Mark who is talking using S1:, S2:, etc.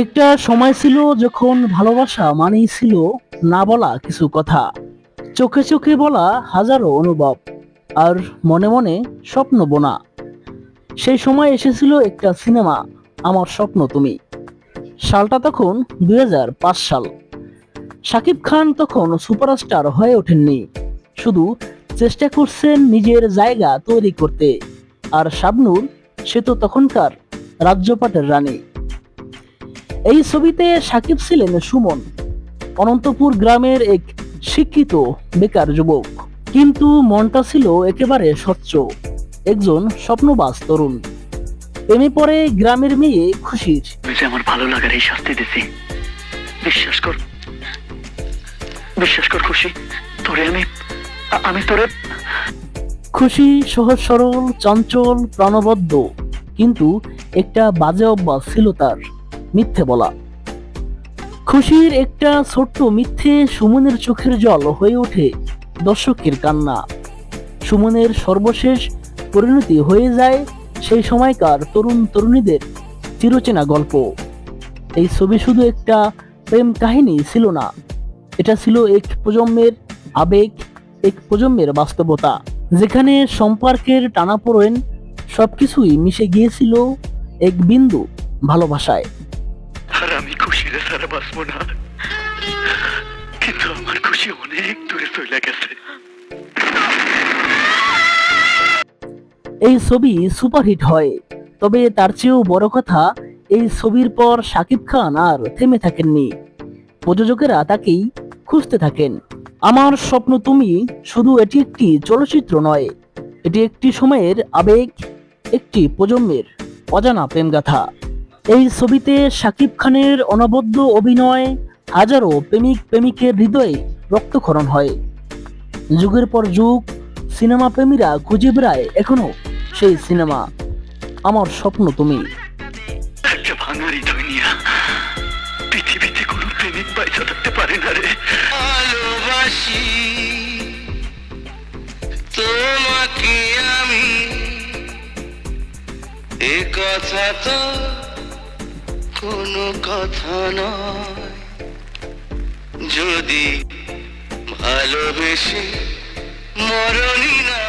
S1: একটা সময় ছিল যখন ভালোবাসা মানেই ছিল না বলা কিছু কথা। চোখে চোখে বলা হাজারো অনুভব, আর মনে মনে স্বপ্ন বোনা। সেই সময় এসেছিল একটা সিনেমা, আমার স্বপ্ন তুমি। সালটা তখন দু হাজার পাঁচ সাল। শাকিব খান তখন সুপারস্টার হয়ে ওঠেননি। শুধু চেষ্টা করছেন নিজের জায়গা তৈরি করতে, আর শাবনুর, সে তো তখনকার রাজ্যপাটের রানী। এই ছবিতে সাকিব ছিলেন সুমন অনন্তপুর গ্রামের এক শিক্ষিত বেকার যুবক। কিন্তু মনটা ছিল একেবারে স্বচ্ছ একজন স্বপ্নবাজ তরুণ। প্রেমে পড়ে গ্রামের মেয়ে খুশির।
S2: আমার ভালো লাগার এই শাস্তি দিছি। বিশ্বাস কর বিশ্বাস কর খুশি তোরে আমি আমি তোরে
S1: খুশি সহজ সরল চঞ্চল প্রাণবদ্ধ কিন্তু একটা বাজে অভ্যাস ছিল তার। মিথ্যে বলা। খুশির একটা ছোট্ট মিথ্যে সুমনের চোখের জল হয়ে ওঠে দর্শকের কান্না। সুমনের সর্বশেষ পরিণতি হয়ে যায় সেই সময়কার তরুণ তরুণীদের চিরচেনা গল্প। এই ছবি শুধু একটা প্রেম কাহিনী ছিল না, এটা ছিল এক প্রজন্মের আবেগ, এক প্রজন্মের বাস্তবতা, যেখানে সম্পর্কের টানাপোড়েন সবকিছুই মিশে গিয়েছিল এক বিন্দু ভালোবাসায়।
S2: খুশিরে সারা বাঁচবো না। কিন্তু আমার খুশি অনেক দূরে চলে গেছে।
S1: এই ছবি সুপারহিট হয়, তবে তার চেয়েও বড় কথা, এই ছবির পর শাকিব খান আর থেমে থাকেননি। প্রযোজকেরা তাকেই খুঁজতে থাকেন। আমার স্বপ্ন তুমি শুধু এটি একটি চলচ্চিত্র নয়, এটি একটি সময়ের আবেগ, একটি প্রজন্মের অজানা প্রেমগাথা। এই ছবিতে শাকিব খানের অনবদ্য অভিনয় হাজারো প্রেমিক প্রেমিকের হৃদয়ে রক্তক্ষরণ হয়। যুগের পর যুগ সিনেমা প্রেমীরা খুঁজে বেড়ায় এখনও সেই সিনেমা। আমার স্বপ্ন তুমি।
S2: একটা ভাঙারি দুনিয়া। পৃথিবীতে কোনো প্রেমিক পয়সা থাকতে পারে না রে।
S3: ভালোবাসি তোমাকে আমি। এ কথা তো কোনো কথা নয়। যদি ভালোবেসে মরণই না